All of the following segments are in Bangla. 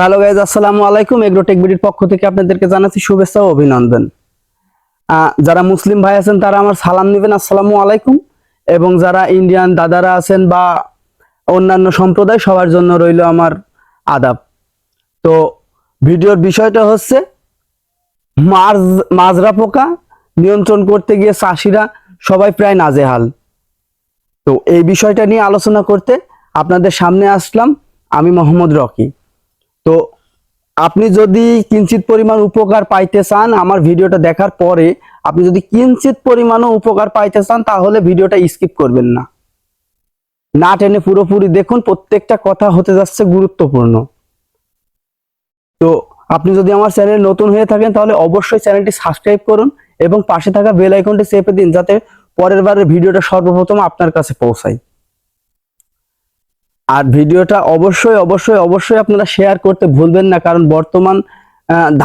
হ্যালো গাইজ আসসালামু আলাইকুম। এগ্রোটেক বিডির পক্ষ থেকে আপনাদেরকে জানাচ্ছি শুভেচ্ছা ও অভিনন্দন। যারা মুসলিম ভাই আছেন, তারা আমার সালাম নেবেন। আসসালামু আলাইকুম। এবং যারা ইন্ডিয়ান দাদারা আছেন বা অন্যান্য সম্প্রদায়, সবার জন্য রইল আমার আদাব। তো, ভিডিওর বিষয়টা হচ্ছে মাছ মাজরা পোকা নিয়ন্ত্রণ করতে গিয়ে চাষিরা সবাই প্রায় নাজেহাল। তো, এই বিষয়টা নিয়ে আলোচনা করতে আপনাদের সামনে আসলাম। আমি মোহাম্মদ রকি। তো আপনি যদি কিঞ্চিত পরিমাণ উপকার পাইতে চান আমার ভিডিওটা দেখার পরে, আপনি যদি কিঞ্চিত পরিমাণও উপকার পাইতে চান, তাহলে ভিডিওটা স্কিপ করবেন না। না টেনে পুরোপুরি দেখুন, প্রত্যেকটা কথা হতে যাচ্ছে গুরুত্বপূর্ণ। তো আপনি যদি আমার চ্যানেল নতুন হয়ে থাকেন, তাহলে অবশ্যই চ্যানেলটি সাবস্ক্রাইব করুন এবং পাশে থাকা বেল আইকনটি চেপে দিন, যাতে পরের বারের ভিডিওটা সর্বপ্রথম আপনার কাছে পৌঁছায়। আর ভিডিওটা অবশ্যই অবশ্যই অবশ্যই আপনারা শেয়ার করতে ভুলবেন না, কারণ বর্তমান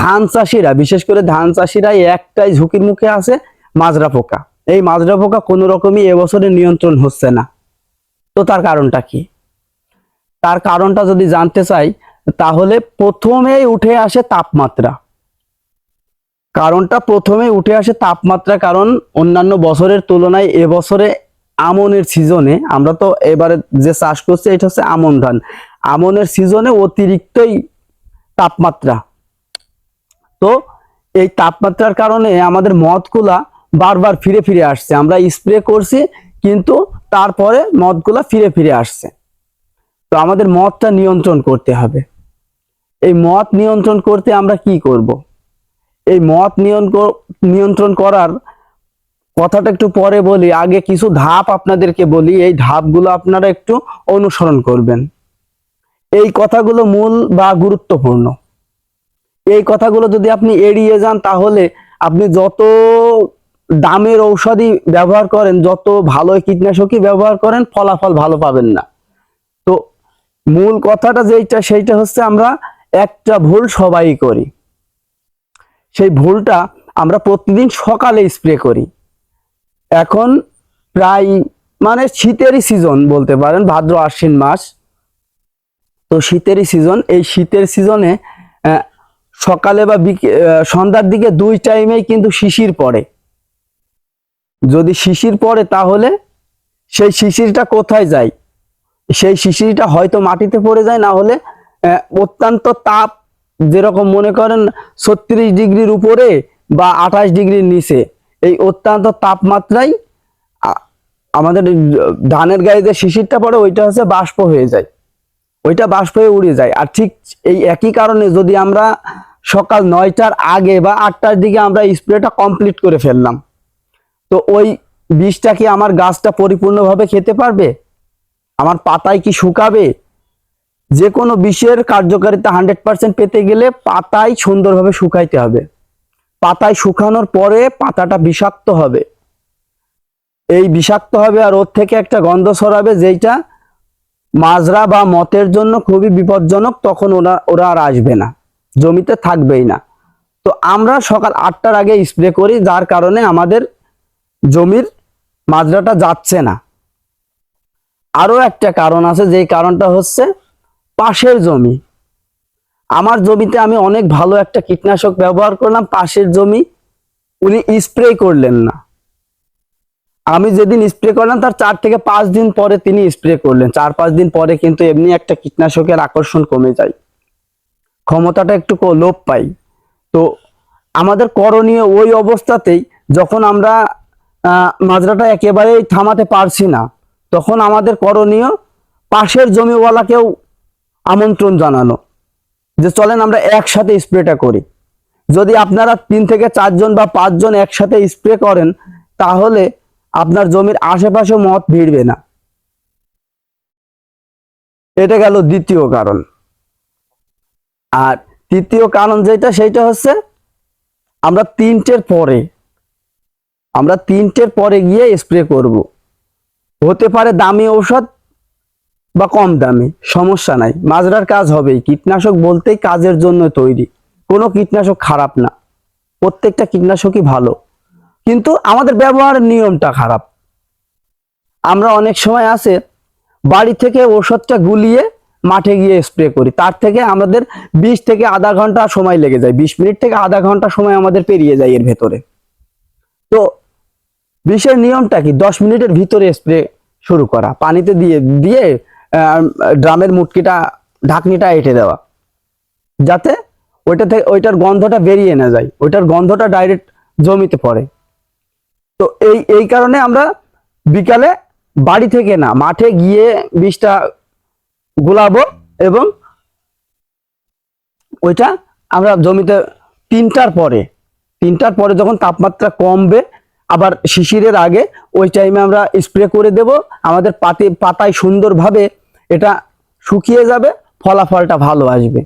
ধান চাষিরা, বিশেষ করে ধান চাষিরা একটাই ঝুঁকির মুখে আছে, মাজরা পোকা। এই মাজরা পোকা কোনো রকমই এবছরে নিয়ন্ত্রণ হচ্ছে না। তো তার কারণটা কি? তার কারণটা যদি জানতে চাই, তাহলে প্রথমেই উঠে আসে তাপমাত্রা। কারণটা প্রথমেই উঠে আসে তাপমাত্রা, কারণ অন্যান্য বছরের তুলনায় এবছরে আমনের সিজনে আমরা তো এবারে যে চাষ করছি, এটা হচ্ছে আমন ধান। আমনের সিজনে অতিরিক্তই তাপমাত্রা। তো এই তাপমাত্রার কারণে আমাদের মদগুলা বারবার ফিরে ফিরে আসছে। আমরা স্প্রে করছি, কিন্তু তারপরে মদগুলা ফিরে ফিরে আসছে। তো আমাদের মদটা নিয়ন্ত্রণ করতে হবে। এই মদ নিয়ন্ত্রণ করতে আমরা কি করব? এই মদ নিয়ন্ত্রণ করার কথাটা একটু পরে বলি, আগে কিছু ধাপ আপনাদেরকে বলি, এই ধাপগুলো আপনারা একটু অনুসরণ করবেন। এই কথাগুলো মূল বা গুরুত্বপূর্ণ। এই কথাগুলো যদি আপনি এড়িয়ে যান, তাহলে আপনি যত দামের ঔষধি ব্যবহার করেন, যত ভালো কীটনাশকই ব্যবহার করেন, ফলাফল ভালো পাবেন না। তো মূল কথাটা যেইটা, সেইটা হচ্ছে আমরা একটা ভুল সবাই করি। সেই ভুলটা আমরা প্রতিদিন সকালে স্প্রে করি। এখন প্রায় মানে শীতেরই সিজন বলতে পারেন, ভাদ্র আশ্বিন মাস। তো শীতেরই সিজন এই শীতের সিজনে সকালে বা সন্ধ্যার দিকে দুই টাইমেই কিন্তু শিশির পড়ে। যদি শিশির পড়ে তাহলে সেই শিশিরটা কোথায় যায়? সেই শিশিরটা হয়তো মাটিতে পড়ে যায়, না হলে অত্যন্ত তাপ, যেরকম মনে করেন ছত্রিশ ডিগ্রির উপরে বা আঠাশ ডিগ্রির নিচে। এই অত্যন্ত তাপমাত্রায় আমাদের ধানের গায়ে যে শিশিরটা পড়ে, ওইটা হচ্ছে বাষ্প হয়ে যায়। ওইটা বাষ্প হয়ে উড়ে যায়। আর ঠিক এই একই কারণে যদি আমরা সকাল নয়টার আগে বা আটটার দিকে আমরা স্প্রেটা কমপ্লিট করে ফেললাম, তো ওই বিষটা কি আমার গাছটা পরিপূর্ণভাবে খেতে পারবে? আমার পাতায় কি শুকাবে? যে কোনো বিষের কার্যকারিতা হান্ড্রেড পার্সেন্ট পেতে গেলে পাতায় সুন্দরভাবে শুকাইতে হবে। পাতায় শুকানোর পরে পাতাটা বিষাক্ত হবে। এই বিষাক্ত হবে আর ওর থেকে একটা গন্ধ ছড়াবে যেইটা মাজরা বা মতের জন্য খুবই বিপজ্জনক, তখন ওরা ওরা আর আসবে না, জমিতে থাকবেই না। তো আমরা সকাল আটটার আগে স্প্রে করি, যার কারণে আমাদের জমির মাজরাটা যাচ্ছে না। আরও একটা কারণ আছে, যেই কারণটা হচ্ছে পাশের জমি। আমার জমিতে আমি অনেক ভালো একটা কীটনাশক ব্যবহার করলাম, পাশের জমি উনি স্প্রে করলেন না। আমি যেদিন স্প্রে করলাম, তার চার থেকে পাঁচ দিন পরে তিনি স্প্রে করলেন। চার পাঁচ দিন পরে কিন্তু এমনি একটা কীটনাশকের আকর্ষণ কমে যায়। ক্ষমতাটা একটু লোপ পাই। তো আমাদের করণীয় ওই অবস্থাতেই যখন আমরা মাজরাটা একেবারেই থামাতে পারছি না, তখন আমাদের করণীয় পাশের জমিওয়ালাকেও আমন্ত্রণ জানানো। যে চলেন আমরা একসাথে স্প্রেটা করি। যদি আপনারা তিন থেকে চারজন বা পাঁচজন একসাথে স্প্রে করেন, তাহলে আপনার জমির আশেপাশে মত ভিড়বে না। এটা গেল দ্বিতীয় কারণ। আর তৃতীয় কারণ যেটা, সেটা হচ্ছে আমরা তিনটের পরে, আমরা তিনটের পরে গিয়ে স্প্রে করব। হতে পারে দামি ঔষধ বা কম দামি, সমস্যা নাই। মাজরার কাজ হবেই। কীটনাশক বলতেই কাজের জন্য তৈরি। কোনো কীটনাশক খারাপ না। প্রত্যেকটা কীটনাশকই ভালো। কিন্তু আমাদের ব্যবহারের নিয়মটা খারাপ। আমরা অনেক সময় আছে, বাড়ি থেকে ওষুধটা গুলিয়ে মাঠে গিয়ে স্প্রে করি। তার থেকে আমাদের বিশ থেকে আধা ঘণ্টা সময় লেগে যায়। বিশ মিনিট থেকে আধা ঘণ্টা সময় আমাদের পেরিয়ে যায় এর ভেতরে। তো বিষের নিয়মটা কি? দশ মিনিটের ভিতরে স্প্রে শুরু করা। পানিতে দিয়ে দিয়ে ড্রামের মুটকিটা, ঢাকনিটা এঁটে দেওয়া। যাতে ওইটা থেকে, ওইটার গন্ধটা বেরিয়ে না যায়। ওইটার গন্ধটা ডাইরেক্ট জমিতে পড়ে। তো এই এই কারণে আমরা বিকালে বাড়ি থেকে না, মাঠে গিয়ে বীজটা গোলাবো এবং ওইটা আমরা জমিতে তিনটার পরে তিনটার পরে যখন তাপমাত্রা কমবে, আবার শিশিরের আগে ওই টাইমে আমরা স্প্রে করে দেব। আমাদের পাতে, পাতায় সুন্দরভাবে এটা শুকিয়ে যাবে, ফলাফলটা ভালো আসবে।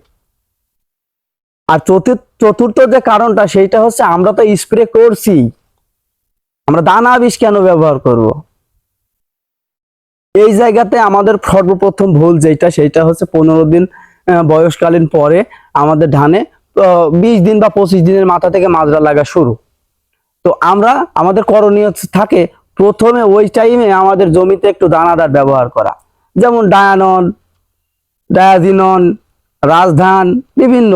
আর চতুর্থ চতুর্থ যে কারণটা, সেইটা হচ্ছে আমরা তো স্প্রে করছি। আমরা দানা বিষ কেন ব্যবহার করব? এই জায়গাতে আমাদের সর্বপ্রথম ভুল যেটা সেটা হচ্ছে পনেরো দিন বয়সকালীন পরে আমাদের ধানে বিশ দিন বা পঁচিশ দিনের মাথা থেকে মাজরা লাগা শুরু। তো আমরা, আমাদের করণীয় থাকে, প্রথমে ওই টাইমে আমাদের জমিতে একটু দানাদার ব্যবহার করা। যেমন ডায়ানন, ডায়াজিনন, রাজধান, বিভিন্ন।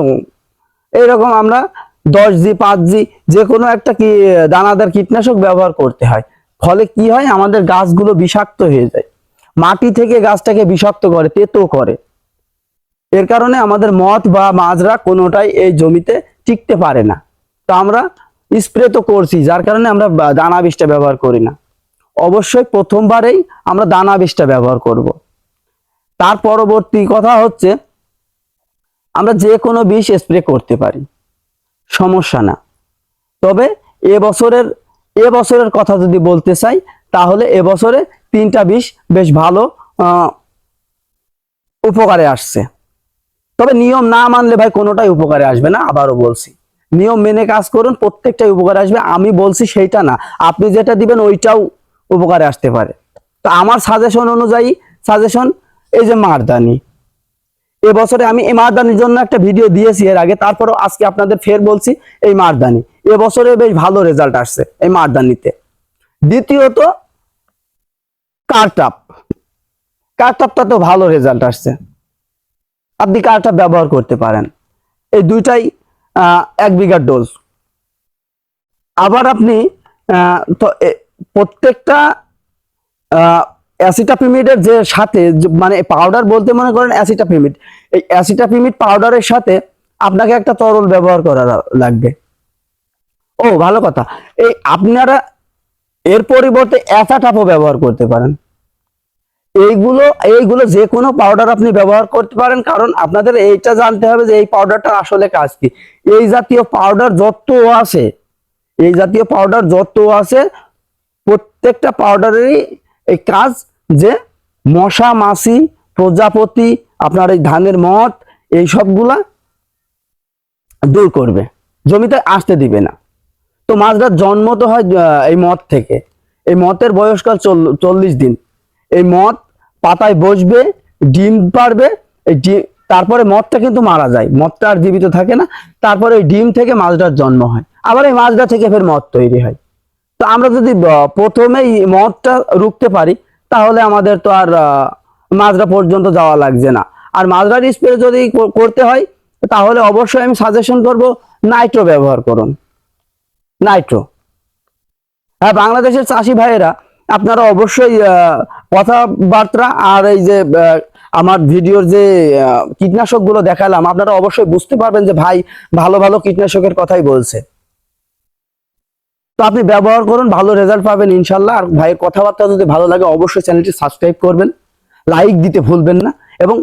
এইরকম আমরা দশ জি পাঁচ জি যে কোনো একটা কি, দানাদার কীটনাশক ব্যবহার করতে হয়। ফলে কি হয়? আমাদের গাছগুলো বিষাক্ত হয়ে যায়। মাটি থেকে গাছটাকে বিষাক্ত করে, তেতো করে। এর কারণে আমাদের মদ বা মাজরা কোনোটাই এই জমিতে টিকতে পারে না। তো আমরা স্প্রে তো করছি, যার কারণে আমরা দানা বিষটা ব্যবহার করি না। অবশ্যই প্রথমবারেই আমরা দানা বিষটা ব্যবহার করব। তার পরবর্তী কথা হচ্ছে, আমরা যে কোনো বিষ স্প্রে করতে পারি। সমস্যা না। তবে এবছরের এবছরের কথা যদি বলতে চাই, তাহলে এবছরে তিনটা বিষ বেশ ভালো উপকারে আসছে। তবে নিয়ম না মানলে ভাই কোনোটাই উপকারে আসবে না, আবারও বলছি। নিয়ম মেনে কাজ করুন, প্রত্যেকটাই উপকারে আসবে, আমি বলছি সেইটা না। আপনি যেটা দিবেন ওইটাও উপকারে আসতে পারে। তো আমার সাজেশন অনুযায়ী সাজেশন এই যে মারদানি। এবছরে আমি এই মারদানির জন্য একটা ভিডিও দিয়েছি এর আগে, তারপরও আজকে আপনাদের ফের বলছি এই মারদানি। এবছরে বেশ ভালো রেজাল্ট আসছে এই মারদানিতে। দ্বিতীয়ত কারটাপ কারটাপটা তো ভালো রেজাল্ট আসছে। আপনি কারটা ব্যবহার করতে পারেন। এই দুইটাই এক বিঘার ডোজ আবার আপনি প্রত্যেকটা অ্যাসিটাপিমিডের যে সাথে মানে পাউডার বলতে মনে করেন অ্যাসিটাপিমিড এই অ্যাসিটাপিমিড পাউডারের সাথে আপনাকে একটা তরল ব্যবহার করা লাগবে। ও, ভালো কথা। এই আপনারা এর পরিবর্তে অ্যাসাটাপও ব্যবহার করতে পারেন। এইগুলো এইগুলো যে কোনো পাউডার আপনি ব্যবহার করতে পারেন, কারণ আপনাদের এইটা জানতে হবে যে এই পাউডারটা আসলে কাজ কি। এই জাতীয় পাউডার যত আছে, এই জাতীয় পাউডার যত আছে, প্রত্যেকটা পাউডারেরই এই কাজ যে মশা, মাছি, প্রজাপতি, আপনার এই ধানের মদ, এই সবগুলা দূর করবে। জমিতে আসতে দিবে না। তো মাছটার জন্ম তো হয় এই মদ থেকে। এই মতের বয়সকাল চল- চল্লিশ দিন। এই মদ পাতায় বসবে, ডিম পারবে এই ডিম, তারপরে মদটা কিন্তু মারা যায়। মদটা আর জীবিত থাকে না। তারপরে ওই ডিম থেকে মাছটার জন্ম হয়। আবার এই মাছটা থেকে ফের মদ তৈরি হয়। তো আমরা যদি প্রথমেই মদটা রুখতে পারি, তাহলে আমাদের তো আর মাজরা পর্যন্ত যাওয়া লাগছে না। আর মাজরার স্প্রে যদি কর- করতে হয়, তাহলে অবশ্যই আমি সাজেশন করব নাইট্রো ব্যবহার করুন। নাইট্রো হ্যাঁ বাংলাদেশের চাষি ভাইয়েরা, আপনারা অবশ্যই কথাবার্তা আর এই যে আমার ভিডিওর যে কীটনাশকগুলো দেখালাম, আপনারা অবশ্যই বুঝতে পারবেন যে ভাই ভালো ভালো কীটনাশকের কথাই বলছে। তো আপনি ব্যবহার করুন, ভালো রেজাল্ট পাবেন ইনশাল্লাহ। আর ভাইয়ের কথাবার্তা যদি ভালো লাগে, অবশ্যই চ্যানেলটি সাবস্ক্রাইব করবেন। লাইক দিতে ভুলবেন না এবং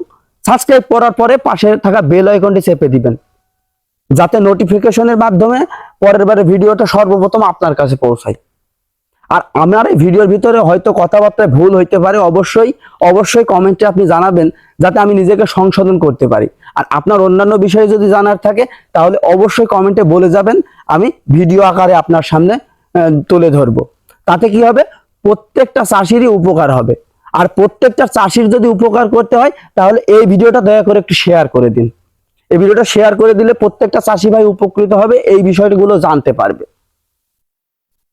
সাবস্ক্রাইব করার পরে পাশে থাকা বেল আইকনটি চেপে দিবেন। যাতে নোটিফিকেশনের মাধ্যমে পরের বারে ভিডিওটা সর্বপ্রথম আপনার কাছে পৌঁছায়। আর আমার এই ভিডিওর ভিতরে হয়তো কথাবার্তায় ভুল হইতে পারে, অবশ্যই অবশ্যই কমেন্টে আপনি জানাবেন, যাতে আমি নিজেকে সংশোধন করতে পারি। আর আপনার অন্যান্য বিষয়ে যদি জানার থাকে, তাহলে অবশ্যই কমেন্টে বলে যাবেন আমি ভিডিও আকারে আপনার সামনে তুলে ধরবো। তাতে কি হবে? প্রত্যেকটা চাষিরই উপকার হবে। আর প্রত্যেকটা চাষির যদি উপকার করতে হয়, তাহলে এই ভিডিওটা দয়া করে একটু শেয়ার করে দিন। এই ভিডিওটা শেয়ার করে দিলে প্রত্যেকটা চাষি ভাই উপকৃত হবে, এই বিষয়গুলো জানতে পারবে।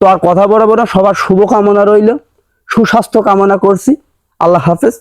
তো আর কথা বরাবর সবার শুভকামনা রইল। সুস্বাস্থ্য কামনা করছি। আল্লাহ হাফেজ।